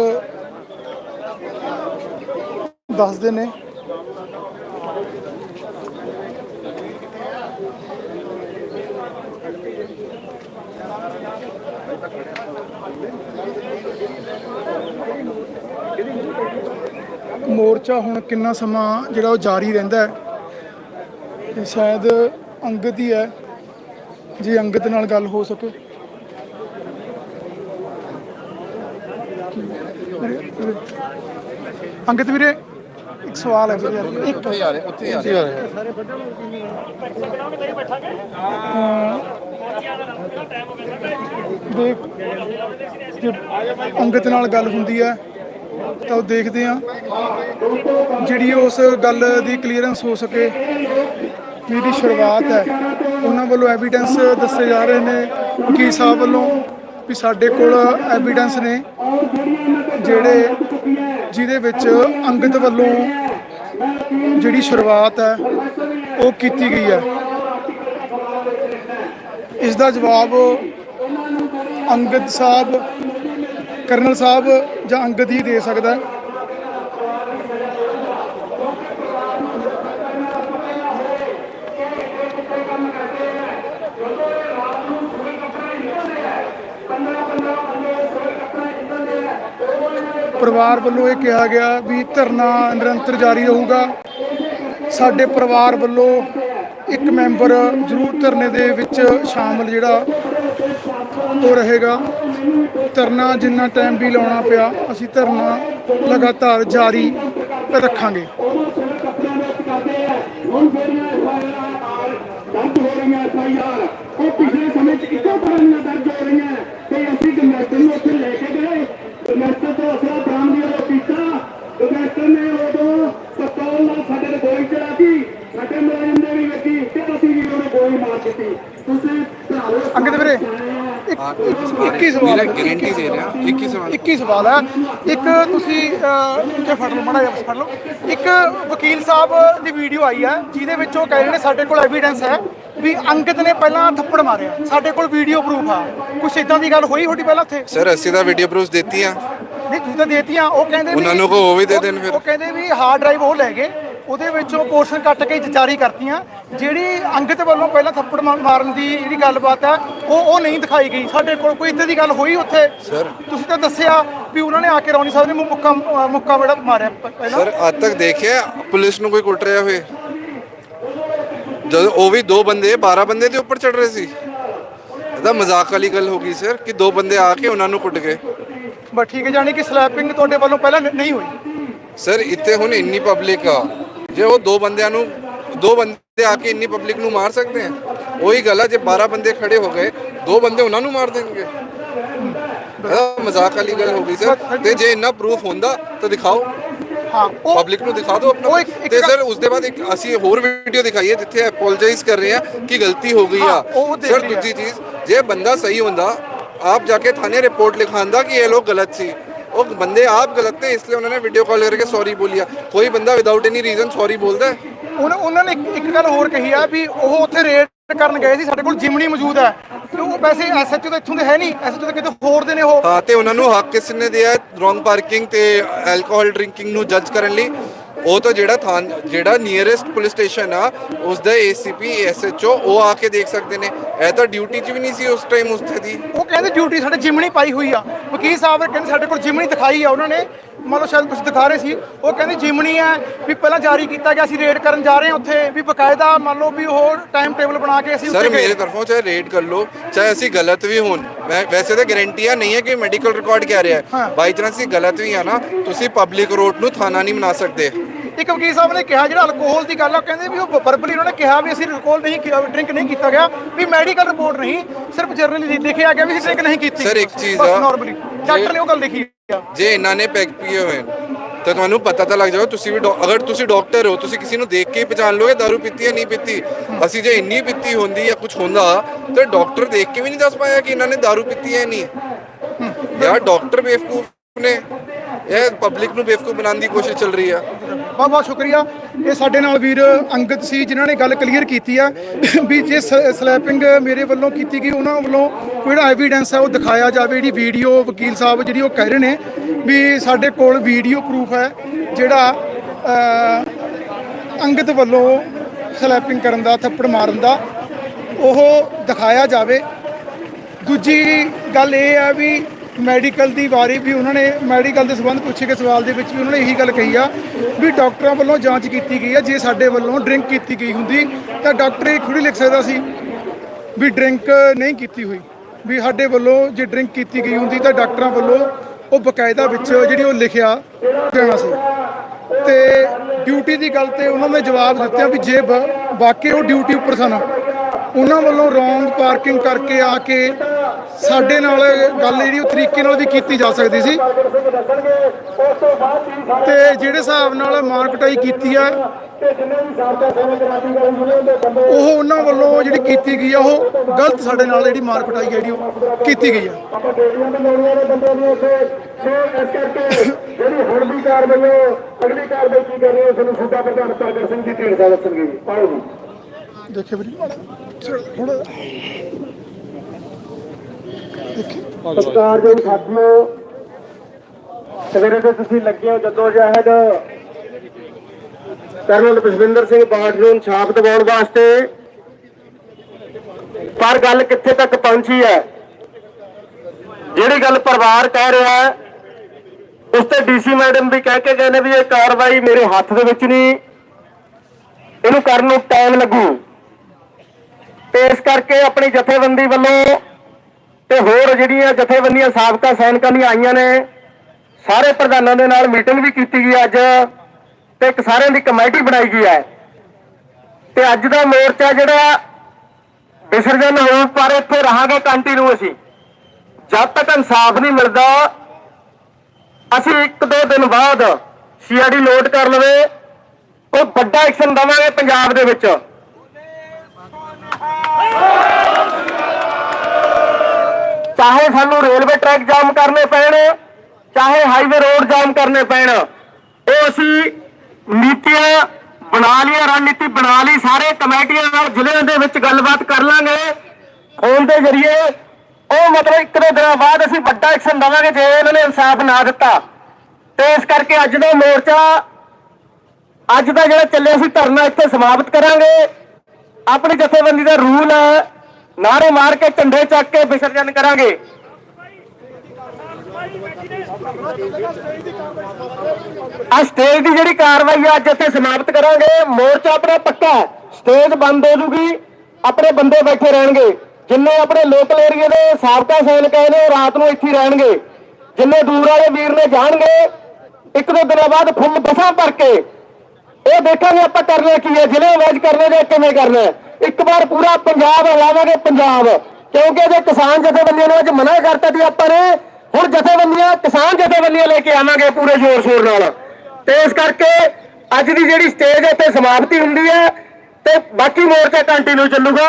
ਦੱਸਦੇ ਨੇ ਮੋਰਚਾ ਹੁਣ ਕਿੰਨਾ ਸਮਾਂ ਜਿਹੜਾ ਉਹ ਜਾਰੀ ਰਹਿੰਦਾ ਹੈ? ਇਹ ਸ਼ਾਇਦ ਅੰਗਦ ਹੀ ਹੈ ਜੇ ਅੰਗਦ ਨਾਲ ਗੱਲ ਹੋ ਸਕੇ। ਅੰਗਦ ਵੀਰੇ ਇੱਕ ਸਵਾਲ ਹੈ ਵੀਰੇ। ਇੱਕ ਉੱਥੇ ਆ ਰਹੇ ਉੱਥੇ ਆ ਰਹੇ। ਦੇਖ ਜੇ ਅੰਗਦ ਨਾਲ ਗੱਲ ਹੁੰਦੀ ਹੈ ਤਾਂ ਉਹ ਦੇਖਦੇ ਆ ਜਿਹੜੀ ਉਸ ਗੱਲ ਦੀ ਕਲੀਅਰੈਂਸ ਹੋ ਸਕੇ ਵੀ ਸ਼ੁਰੂਆਤ ਹੈ। ਉਹਨਾਂ ਵੱਲੋਂ ਐਵੀਡੈਂਸ ਦੱਸੇ ਜਾ ਰਹੇ ਨੇ ਵਕੀਲ ਸਾਹਿਬ ਵੱਲੋਂ ਵੀ ਸਾਡੇ ਕੋਲ ਐਵੀਡੈਂਸ ਨੇ, ਜਿਹੜੇ ਜਿਹਦੇ ਵਿੱਚ ਅੰਗਦ ਵੱਲੋਂ ਜਿਹੜੀ ਸ਼ੁਰੂਆਤ ਹੈ, ਉਹ ਕੀਤੀ ਗਈ ਹੈ। ਇਸ ਦਾ ਜਵਾਬ ਅੰਗਦ ਸਾਹਿਬ ਕਰਨਲ ਸਾਹਿਬ ਜਾਂ ਅੰਗਦ ਹੀ ਦੇ ਸਕਦਾ ਹੈ? ਪਰਿਵਾਰ ਵੱਲੋਂ ਇਹ ਕਿਹਾ ਗਿਆ ਵੀ ਧਰਨਾ ਨਿਰੰਤਰ ਜਾਰੀ ਰਹੂਗਾ। ਸਾਡੇ ਪਰਿਵਾਰ ਵੱਲੋਂ ਇੱਕ ਮੈਂਬਰ ਜ਼ਰੂਰ ਧਰਨੇ ਦੇ ਵਿੱਚ ਸ਼ਾਮਲ ਜਿਹੜਾ ਉਹ ਰਹੇਗਾ। ਧਰਨਾ ਜਿੰਨਾ ਟਾਈਮ ਵੀ ਲਾਉਣਾ ਪਿਆ ਅਸੀਂ ਧਰਨਾ ਲਗਾਤਾਰ ਜਾਰੀ ਰੱਖਾਂਗੇ। 21 ਦੇ ਰਿਹਾ 21 ਸਵਾਲ। 21 ਸਵਾਲ ਹੈ। ਇੱਕ ਤੁਸੀਂ ਕਿ ਫੜ ਲਓ ਮੜਾ ਜਿਹਾ ਫੜ ਲਓ। ਇੱਕ ਵਕੀਲ ਸਾਹਿਬ ਦੀ ਵੀਡੀਓ ਆਈ ਹੈ ਜਿਹਦੇ ਵਿੱਚ ਉਹ ਕਹਿ ਰਹੇ ਨੇ ਸਾਡੇ ਕੋਲ ਐਵੀਡੈਂਸ ਹੈ ਵੀ ਅੰਕਿਤ ਨੇ ਪਹਿਲਾਂ ਥੱਪੜ ਮਾਰਿਆ। ਸਾਡੇ ਕੋਲ ਵੀਡੀਓ ਪ੍ਰੂਫ ਆ। ਕੁਛ ਇਦਾਂ ਦੀ ਗੱਲ ਹੋਈ ਤੁਹਾਡੀ ਪਹਿਲਾਂ ਉੱਥੇ? ਸਰ ਅਸੀਂ ਤਾਂ ਵੀਡੀਓ ਪ੍ਰੂਫ ਦਿੱਤੀ ਨਹੀਂ ਤੁਸੀਂ ਤਾਂ ਦੇਤੀਆਂ ਉਹ ਕਹਿੰਦੇ ਵੀ ਉਹਨਾਂ ਨੂੰ ਕੋ ਉਹ ਵੀ ਦੇ ਦੇਣ ਫਿਰ। ਉਹ ਕਹਿੰਦੇ ਵੀ ਹਾਰਡ ਡਰਾਈਵ ਉਹ ਲੈ ਗਏ। ਉਹਦੇ ਵਿੱਚੋਂ ਪੋਰਸ਼ਨ ਕੱਟ ਕੇ ਜਾਰੀ ਕਰਤੀਆਂ ਜਿਹੜੀ ਅੰਗਦ ਵੱਲੋਂ ਪਹਿਲਾਂ ਥੱਪੜ ਮਾਰਨ ਦੀ ਜਿਹੜੀ ਗੱਲਬਾਤ ਹੈ ਉਹ ਉਹ ਨਹੀਂ ਦਿਖਾਈ ਗਈ। ਸਾਡੇ ਕੋਲ ਕੋਈ ਇਦਾਂ ਦੀ ਗੱਲ ਹੋਈ ਉੱਥੇ। ਤੁਸੀਂ ਤਾਂ ਦੱਸਿਆ ਵੀ ਉਹਨਾਂ ਨੇ ਆ ਕੇ ਰੌਣੀ ਸਾਹਿਬ ਨੇ ਮੁੱਕਾ ਮੁੱਕਾ ਬੜਾ ਮਾਰਿਆ ਪਹਿਲਾਂ। ਸਰ ਅੱਜ ਤੱਕ ਦੇਖਿਆ ਪੁਲਿਸ ਨੂੰ ਕੋਈ ਕੁੱਟ ਰਿਹਾ ਹੋਏ ਜਦੋਂ ਉਹ ਵੀ ਦੋ ਬੰਦੇ 12 ਬੰਦੇ ਦੇ ਉੱਪਰ ਚੜ ਰਹੇ ਸੀ। ਇਹਦਾ ਮਜ਼ਾਕ ਵਾਲੀ ਗੱਲ ਹੋ ਗਈ ਸਰ ਕਿ ਦੋ ਬੰਦੇ ਆ ਕੇ ਉਹਨਾਂ ਨੂੰ ਕੁੱਟ ਗਏ। ਬਸ ਠੀਕ ਹੈ ਜਾਨੀ ਕਿ ਸਲੈਪਿੰਗ ਤੁਹਾਡੇ ਵੱਲੋਂ ਪਹਿਲਾਂ ਨਹੀਂ ਹੋਈ। ਸਰ ਇੱਥੇ ਹੁਣ ਇੰਨੀ ਪਬਲਿਕ ਆ। ਜੇ ਉਹ ਦੋ ਬੰਦਿਆਂ ਨੂੰ ਦੋ ਬੰਦੇ ਆ ਕੇ ਇੰਨੀ ਪਬਲਿਕ ਨੂੰ ਮਾਰ ਸਕਦੇ ਆ ਉਹੀ ਗੱਲ ਆ ਜੇ 12 ਬੰਦੇ ਖੜੇ ਹੋ ਗਏ ਦੋ ਬੰਦੇ ਉਹਨਾਂ ਨੂੰ ਮਾਰ ਦੇਣਗੇ। ਮਜ਼ਾਕ ਵਾਲੀ ਗੱਲ ਹੋ ਗਈ ਸਰ। ਤੇ ਜੇ ਇੰਨਾ ਪ੍ਰੂਫ ਹੁੰਦਾ ਤਾਂ ਦਿਖਾਓ। ਹਾਂ ਪਬਲਿਕ ਨੂੰ ਦਿਖਾ ਦਿਓ ਆਪਣਾ। ਤੇ ਸਰ ਉਸ ਦੇ ਬਾਅਦ ਇੱਕ ਅਸੀਂ ਹੋਰ ਵੀਡੀਓ ਦਿਖਾਈਏ ਜਿੱਥੇ ਅਪੋਲੋਜਾਈਜ਼ ਕਰ ਰਹੇ ਆ ਕਿ ਗਲਤੀ ਹੋ ਗਈ ਆ। ਸਰ ਦੂਜੀ ਚੀਜ਼ ਜੇ ਬੰਦਾ ਸਹੀ ਹੁੰਦਾ ਆਪ ਜਾ ਕੇ ਥਾਣੇ ਰਿਪੋਰਟ ਲਿਖਾਉਂਦਾ ਕਿ ਇਹ ਲੋਕ ਗਲਤ ਸੀ। वो बंदे आप गलत थे इसलिए उन्होंने वीडियो कॉल करके सॉरी बोलिया कोई बंदा विदाउट एनी रीजन सॉरी बोलता है ਉਹਨਾਂ ਉਹਨਾਂ ਨੇ ਇੱਕ- ਇੱਕ ਗੱਲ ਹੋਰ ਕਹੀ ਆ ਵੀ ਉਹ ਉੱਥੇ ਰੇਡ ਕਰਨ ਗਏ ਸੀ ਸਾਡੇ ਕੋਲ ਜਿਮਣੀ ਮੌਜੂਦ ਹੈ ਤੇ ਉਹ ਵੈਸੇ ਐਸਐਚਓ ਤਾਂ ਇੱਥੋਂ ਦੇ ਹੈ ਨਹੀਂ ਐਸਐਚਓ ਤਾਂ ਕਿਤੇ ਹੋਰ ਦੇ ਨੇ ਉਹ ਹਾਂ ਤੇ ਉਹਨਾਂ ਨੂੰ ਹੱਕ ਕਿਸ ਨੇ ਦਿਆ ਰੋਂਗ ਪਾਰਕਿੰਗ ਤੇ ਐਲਕੋਹਲ ਡਰਿੰਕਿੰਗ ਨੂੰ ਜੱਜ ਕਰਨ ਲਈ ਉਹ ਤਾਂ ਜਿਹੜਾ ਥਾਨ ਜਿਹੜਾ ਨੀਅਰੈਸਟ ਪੁਲਿਸ ਸਟੇਸ਼ਨ ਆ ਉਸ ਦਾ ਏਸੀਪੀ ਐਸਐਚਓ ਉਹ ਆ ਕੇ ਦੇਖ ਸਕਦੇ ਨੇ। ਇਹ ਤਾਂ ਡਿਊਟੀ 'ਚ ਵੀ ਨਹੀਂ ਸੀ ਉਸ ਟਾਈਮ ਉੱਥੇ ਦੀ। ਉਹ ਕਹਿੰਦੇ ਡਿਊਟੀ ਸਾਡੇ ਜਿਮਣੀ ਪਾਈ ਹੋਈ ਆ। ਵਕੀਲ ਸਾਹਿਬ ਕਹਿੰਦੇ ਸਾਡੇ ਕੋਲ ਜਿਮਣੀ ਦਿਖਾਈ ਆ ਉਹਨਾਂ ਨੇ। ਮੰਨ ਲਓ ਸ਼ਾਇਦ ਕੁਝ ਦਿਖਾ ਰਹੇ ਸੀ। ਉਹ ਕਹਿੰਦੇ ਜਿਮਣੀ ਆ ਵੀ ਪਹਿਲਾਂ ਜਾਰੀ ਕੀਤਾ ਗਿਆ ਅਸੀਂ ਰੇਡ ਕਰਨ ਜਾ ਰਹੇ ਹਾਂ ਉੱਥੇ। ਵੀ ਬਕਾਇਦਾ ਮੰਨ ਲਓ ਵੀ ਉਹ ਟਾਈਮ ਟੇਬਲ ਬਣਾ ਕੇ ਅਸੀਂ ਸਰ ਮੇਰੇ ਤਰਫੋਂ ਚਾਹੇ ਰੇਡ ਕਰ ਲਓ ਚਾਹੇ ਅਸੀਂ ਗਲਤ ਵੀ ਹੋਣ। ਮੈਂ ਵੈਸੇ ਤਾਂ ਗਾਰੰਟੀਆਂ ਨਹੀਂ ਹੈ ਕਿ ਮੈਡੀਕਲ ਰਿਕਾਰਡ ਕਹਿ ਰਿਹਾ। ਹਾਂ। ਹੈ ਬਾਈ ਚਾਂਸ ਅਸੀਂ ਗਲਤ ਵੀ ਆ ਨਾ ਤੁਸੀਂ ਪਬਲਿਕ ਰੋਡ ਨੂੰ ਥਾਣਾ ਨਹੀਂ ਬਣਾ ਸਕਦੇ। ਇੱਕ ਵਕੀਲ ਸਾਹਿਬ ਨੇ ਕਿਹਾ ਜਿਹੜਾ ਅਲਕੋਹਲ ਦੀ ਗੱਲ ਆ ਕਹਿੰਦੇ ਵੀ ਉਹ ਵਰਬਲੀ ਉਹਨਾਂ ਨੇ ਕਿਹਾ ਵੀ ਅਸੀਂ ਅਲਕੋਹਲ ਨਹੀਂ ਡਰਿੰਕ ਨਹੀਂ ਕੀਤਾ ਗਿਆ ਵੀ ਮੈਡੀਕਲ ਰਿਪੋਰਟ ਨਹੀਂ ਸਿਰਫ ਜਰਨਲੀ ਲਿਖਿਆ ਗਿਆ ਵੀ ਡਰਿੰਕ ਨਹੀਂ ਕੀਤੀ। Sir, ਇੱਕ ਚੀਜ਼ ਆ- ਨਾਰਮਲੀ ਡਾਕਟਰ ਨੇ ਉਹ ਗੱਲ ਲਿਖੀ ਆ। ਜੇ ਇਹਨਾਂ ਨੇ ਪੈਗ ਪੀਏ ਹੋਏ ਤਾਂ ਤੁਹਾਨੂੰ ਪਤਾ ਤਾਂ ਲੱਗ ਜਾਏਗਾ ਤੁਸੀਂ ਵੀ ਅਗਰ ਤੁਸੀਂ ਡਾਕਟਰ ਹੋ ਤੁਸੀਂ ਕਿਸੇ ਨੂੰ ਦੇਖ ਕੇ ਪਛਾਣ ਲੋਗੇ ਦਾਰੂ ਪੀਤੀ ਹੈ ਨਹੀਂ ਪੀਤੀ। ਅਸੀਂ ਜੇ ਇੰਨੀ ਪੀਤੀ ਹੁੰਦੀ ਜਾਂ ਕੁਝ ਹੁੰਦਾ ਤਾਂ ਡਾਕਟਰ ਦੇਖ ਕੇ ਵੀ ਨਹੀਂ ਦੱਸ ਪਾਇਆ ਕਿ ਇਹਨਾਂ ਨੇ ਦਾਰੂ ਪੀਤੀ ਹੈ ਨਹੀਂ। ਯਾਰ ਡਾਕਟਰ ਬੇਵਕੂਫ ਨੇ। ਇਹ ਪਬਲਿਕ ਨੂੰ ਬੇਵਕੂਫ ਬਣਾਉਣ ਦੀ ਕੋਸ਼ਿਸ਼ ਚੱਲ ਰਹੀ ਆ। ਬਹੁਤ ਬਹੁਤ ਸ਼ੁਕਰੀਆ। ਇਹ ਸਾਡੇ ਨਾਲ ਵੀਰ ਅੰਗਦ ਸੀ, ਜਿਨ੍ਹਾਂ ਨੇ ਗੱਲ ਕਲੀਅਰ ਕੀਤੀ ਆ ਵੀ ਜੇ ਸਲੈਪਿੰਗ ਮੇਰੇ ਵੱਲੋਂ ਕੀਤੀ ਗਈ, ਉਹਨਾਂ ਵੱਲੋਂ ਜਿਹੜਾ ਐਵੀਡੈਂਸ ਹੈ ਉਹ ਦਿਖਾਇਆ ਜਾਵੇ। ਜਿਹੜੀ ਵੀਡੀਓ ਵਕੀਲ ਸਾਹਿਬ ਜਿਹੜੀ ਉਹ ਕਹਿ ਰਹੇ ਨੇ ਵੀ ਸਾਡੇ ਕੋਲ ਵੀਡੀਓ ਪ੍ਰੂਫ ਹੈ, ਜਿਹੜਾ ਅੰਗਦ ਵੱਲੋਂ ਸਲੈਪਿੰਗ ਕਰਨ ਦਾ, ਥੱਪੜ ਮਾਰਨ ਦਾ, ਉਹ ਦਿਖਾਇਆ ਜਾਵੇ। ਦੂਜੀ ਗੱਲ ਇਹ ਹੈ ਵੀ ਮੈਡੀਕਲ ਦੀ ਵਾਰੀ ਵੀ ਉਹਨਾਂ ਨੇ ਮੈਡੀਕਲ ਦੇ ਸੰਬੰਧ ਪੁੱਛੇ ਗਏ ਸਵਾਲ ਦੇ ਵਿੱਚ ਵੀ ਉਹਨਾਂ ਨੇ ਇਹੀ ਗੱਲ ਕਹੀ ਆ ਵੀ ਡਾਕਟਰਾਂ ਵੱਲੋਂ ਜਾਂਚ ਕੀਤੀ ਗਈ ਆ, ਜੇ ਸਾਡੇ ਵੱਲੋਂ ਡਰਿੰਕ ਕੀਤੀ ਗਈ ਹੁੰਦੀ, ਤਾਂ ਡਾਕਟਰ ਇਹ ਖੁਦ ਹੀ ਲਿਖ ਸਕਦਾ ਸੀ ਵੀ ਡਰਿੰਕ ਨਹੀਂ ਕੀਤੀ ਹੋਈ। ਵੀ ਸਾਡੇ ਵੱਲੋਂ ਜੇ ਡਰਿੰਕ ਕੀਤੀ ਗਈ ਹੁੰਦੀ, ਤਾਂ ਡਾਕਟਰਾਂ ਵੱਲੋਂ ਉਹ ਬਕਾਇਦਾ ਵਿੱਚ ਜਿਹੜੀ ਉਹ ਲਿਖਿਆ ਜਾਣਾ ਸੀ। ਤੇ ਡਿਊਟੀ ਦੀ ਗੱਲ ਤੇ ਉਹਨਾਂ ਨੇ ਜਵਾਬ ਦਿੱਤਾ ਵੀ ਜੇ ਵਾ- ਵਾਕਈ ਉਹ ਡਿਊਟੀ ਉੱਪਰ ਸਨ। ਉਹਨਾਂ ਵੱਲੋਂ ਰੋਂਗ ਪਾਰਕਿੰਗ ਕਰਕੇ ਆ ਕੇ ਸਾਡੇ ਨਾਲ ਗੱਲ ਜਿਹੜੀ ਉਹ ਤਰੀਕੇ ਨਾਲ ਵੀ ਕੀਤੀ ਜਾ ਸਕਦੀ ਸੀ। ਤੇ ਜਿਹੜੇ ਹਿਸਾਬ ਨਾਲ ਮਾਰ ਕੁਟਾਈ ਕੀਤੀ ਆ, ਉਹ ਉਹਨਾਂ ਵੱਲੋਂ ਜਿਹੜੀ ਕੀਤੀ ਗਈ ਆ, ਉਹ ਗਲਤ ਸਾਡੇ ਨਾਲ ਜਿਹੜੀ ਮਾਰ ਕੁਟਾਈ ਜਿਹੜੀ ਉਹ ਕੀਤੀ ਗਈ ਆ। ਆਪਾਂ ਬੇੜੀਆਂ ਤੇ ਲਾਉਣੀਆਂ ਨੇ ਬੰਦੇ ਨੂੰ ਉੱਥੇ ਸੋ ਇਸ ਕਰਕੇ ਜਿਹੜੀ ਹੁਣ ਦੀ ਕਾਰਵਾਈ ਉਹ ਅਗਲੀ ਕਾਰਵਾਈ ਕੀ ਕਰਨੀ ਹੈ? ਉਸ ਨੂੰ ਸੂਬਾ ਪ੍ਰਧਾਨ ਪ੍ਰਗਟ ਸਿੰਘ ਜੀ ਢੀਂਡਸਾ ਦੱਸਣਗੇ ਜੀ। ਪਾਓ ਜੀ। ਦੇਖੇ ਵੀਰੇ। ਥੋੜਾ ਸਤਿਕਾਰਯੋਗ ਸਾਥੀਓ ਸਵੇਰੇ ਤੋਂ ਤੁਸੀਂ ਲੱਗੇ ਹੋ ਜਦੋਂ ਜਹਿਦ। ਕਰਨਲ ਜਸਵਿੰਦਰ ਸਿੰਘ ਬਾਠ ਨੂੰ ਛਾਪ ਦਿਵਾਉਣ ਵਾਸਤੇ। ਪਰ ਗੱਲ ਕਿੱਥੇ ਤੱਕ ਪਹੁੰਚੀ ਹੈ? ਜਿਹੜੀ ਗੱਲ ਪਰਿਵਾਰ ਕਹਿ ਰਿਹਾ ਹੈ, ਉਸ ਤੇ ਡੀਸੀ ਮੈਡਮ ਵੀ ਕਹਿ ਕੇ ਗਏ ਨੇ ਵੀ ਇਹ ਕਾਰਵਾਈ ਮੇਰੇ ਹੱਥ ਦੇ ਵਿੱਚ ਨਹੀਂ। ਇਹਨੂੰ ਕਰਨ ਨੂੰ ਟਾਈਮ ਲੱਗੂ। ਤੇ ਇਸ ਕਰਕੇ ਆਪਣੀ ਜਥੇਬੰਦੀ ਵੱਲੋਂ ਤੇ ਹੋਰ ਜਿਹੜੀਆਂ ਜਥੇਬੰਦੀਆਂ, ਸਾਬਕਾ ਸੈਨਿਕਾਂ ਦੀਆਂ ਆਈਆਂ ਨੇ, ਸਾਰੇ ਪ੍ਰਧਾਨਾਂ ਦੇ ਨਾਲ ਮੀਟਿੰਗ ਵੀ ਕੀਤੀ ਗਈ ਅੱਜ ਤੇ ਇੱਕ ਸਾਰਿਆਂ ਦੀ ਕਮੇਟੀ ਬਣਾਈ ਗਈ ਹੈ। ਤੇ ਅੱਜ ਦਾ ਮੋਰਚਾ ਜਿਹੜਾ ਵਿਸਰਜਨ ਹੋਊ, ਪਰ ਇੱਥੇ ਰਹਾਂਗੇ ਕੰਟੀਨਿਊ ਅਸੀਂ। ਜਦ ਤੱਕ ਇਨਸਾਫ ਨਹੀਂ ਮਿਲਦਾ, ਅਸੀਂ ਇੱਕ ਦੋ ਦਿਨ ਬਾਅਦ ਸੀਆਈਡੀ ਲੋਡ ਕਰ ਲਵੇ, ਉਹ ਵੱਡਾ ਐਕਸ਼ਨ ਦਵਾਂਗੇ ਪੰਜਾਬ ਦੇ ਵਿੱਚ। ਚਾਹੇ ਸਾਨੂੰ ਰੇਲਵੇ ਟਰੈਕ ਜਾਮ ਕਰਨੇ ਪੈਣ, ਚਾਹੇ ਹਾਈਵੇ ਰੋਡ ਜਾਮ ਕਰਨੇ ਪੈਣ, ਉਹ ਅਸੀਂ ਨੀਤੀਆਂ ਬਣਾ ਲਈਆਂ, ਰਣਨੀਤੀ ਬਣਾ ਲਈ, ਸਾਰੇ ਕਮੇਟੀਆਂ ਨਾਲ ਜ਼ਿਲ੍ਹਿਆਂ ਦੇ ਵਿੱਚ ਗੱਲਬਾਤ ਕਰ ਲਾਂਗੇ। ਫੋਨ ਦੇ ਜ਼ਰੀਏ ਉਹ ਮਤਲਬ ਇੱਕ ਦੋ ਦਿਨਾਂ ਬਾਅਦ ਅਸੀਂ ਵੱਡਾ ਐਕਸ਼ਨ ਦਵਾਂਗੇ ਜੇ ਇਹਨਾਂ ਨੇ ਇਨਸਾਫ ਨਾ ਦਿੱਤਾ। ਤੇ ਇਸ ਕਰਕੇ ਅੱਜ ਦਾ ਮੋਰਚਾ, ਅੱਜ ਦਾ ਜਿਹੜਾ ਚੱਲਿਆ ਸੀ ਧਰਨਾ, ਇੱਥੇ ਸਮਾਪਤ ਕਰਾਂਗੇ। ਆਪਣੀ ਜਥੇਬੰਦੀ ਦਾ ਰੂਲ ਹੈ ਨਾਰੇ ਮਾਰ ਕੇ ਝੰਡੇ ਚੱਕ ਕੇ ਵਿਸਰਜਨ ਕਰਾਂਗੇ। ਆ ਸਟੇਜ ਦੀ ਜਿਹੜੀ ਕਾਰਵਾਈ ਆ, ਅੱਜ ਇੱਥੇ ਸਮਾਪਤ ਕਰਾਂਗੇ। ਮੋਰਚਾ ਆਪਣਾ ਪੱਕਾ ਸਟੇਜ ਬੰਦ ਹੋ ਜੂਗੀ। ਆਪਣੇ ਬੰਦੇ ਬੈਠੇ ਰਹਿਣਗੇ। ਜਿੰਨੇ ਆਪਣੇ ਲੋਕਲ ਏਰੀਆ ਦੇ ਸਾਬਕਾ ਸੈਨਿਕ ਆਏ ਨੇ, ਉਹ ਰਾਤ ਨੂੰ ਇੱਥੇ ਰਹਿਣਗੇ। ਜਿੰਨੇ ਦੂਰ ਵਾਲੇ ਵੀਰ ਨੇ, ਜਾਣਗੇ। ਇੱਕ ਦੋ ਦਿਨਾਂ ਬਾਅਦ ਫੁੱਲ ਬੱਸਾਂ ਭਰ ਕੇ। ਇਹ ਦੇਖਾਂਗੇ ਆਪਾਂ ਕਰਨਾ ਕੀ ਹੈ। ਜ਼ਿਲ੍ਹੇ ਵਾਈਜ਼ ਕਰਨਾ ਜਾਂ ਕਿਵੇਂ ਕਰਨਾ ਇੱਕ ਵਾਰ ਪੂਰਾ ਪੰਜਾਬ ਹਲਾਵਾਂਗੇ, ਪੰਜਾਬ। ਕਿਉਂਕਿ ਜੇ ਕਿਸਾਨ ਜਥੇਬੰਦੀਆਂ ਨੇ ਅੱਜ ਮਨਾ ਕਰਤਾ ਸੀ ਆਪਾਂ ਨੇ ਹੁਣ ਜਥੇਬੰਦੀਆਂ, ਕਿਸਾਨ ਜਥੇਬੰਦੀਆਂ ਲੈ ਕੇ ਆਵਾਂਗੇ ਪੂਰੇ ਜ਼ੋਰ ਸ਼ੋਰ ਨਾਲ। ਤੇ ਇਸ ਕਰਕੇ ਅੱਜ ਦੀ ਜਿਹੜੀ ਸਟੇਜ ਹੈ, ਇੱਥੇ ਸਮਾਪਤੀ ਹੁੰਦੀ ਹੈ ਤੇ ਬਾਕੀ ਮੋਰਚਾ ਕੰਟੀਨਿਊ ਚੱਲੂਗਾ।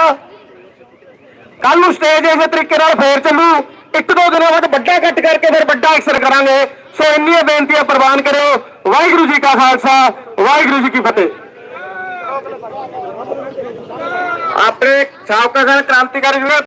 ਕੱਲ ਨੂੰ ਸਟੇਜ ਇਸੇ ਤਰੀਕੇ ਨਾਲ ਫੇਰ ਚੱਲੂ। ਇੱਕ ਦੋ ਦਿਨਾਂ ਬਾਅਦ ਵੱਡਾ ਕੱਟ ਕਰਕੇ ਫਿਰ ਵੱਡਾ ਅਕਸਰ ਕਰਾਂਗੇ। ਸੋ ਇੰਨੀਆਂ ਬੇਨਤੀਆਂ ਪ੍ਰਵਾਨ ਕਰਿਓ। ਵਾਹਿਗੁਰੂ ਜੀ ਕਾ ਖਾਲਸਾ, ਵਾਹਿਗੁਰੂ ਜੀ ਕੀ ਫਤਿਹ। ਆਪਣੇ ਸਾਬਕਾ ਸੈਨਿਕ ਕ੍ਰਾਂਤੀਕਾਰੀ ਜਿਹੜੇ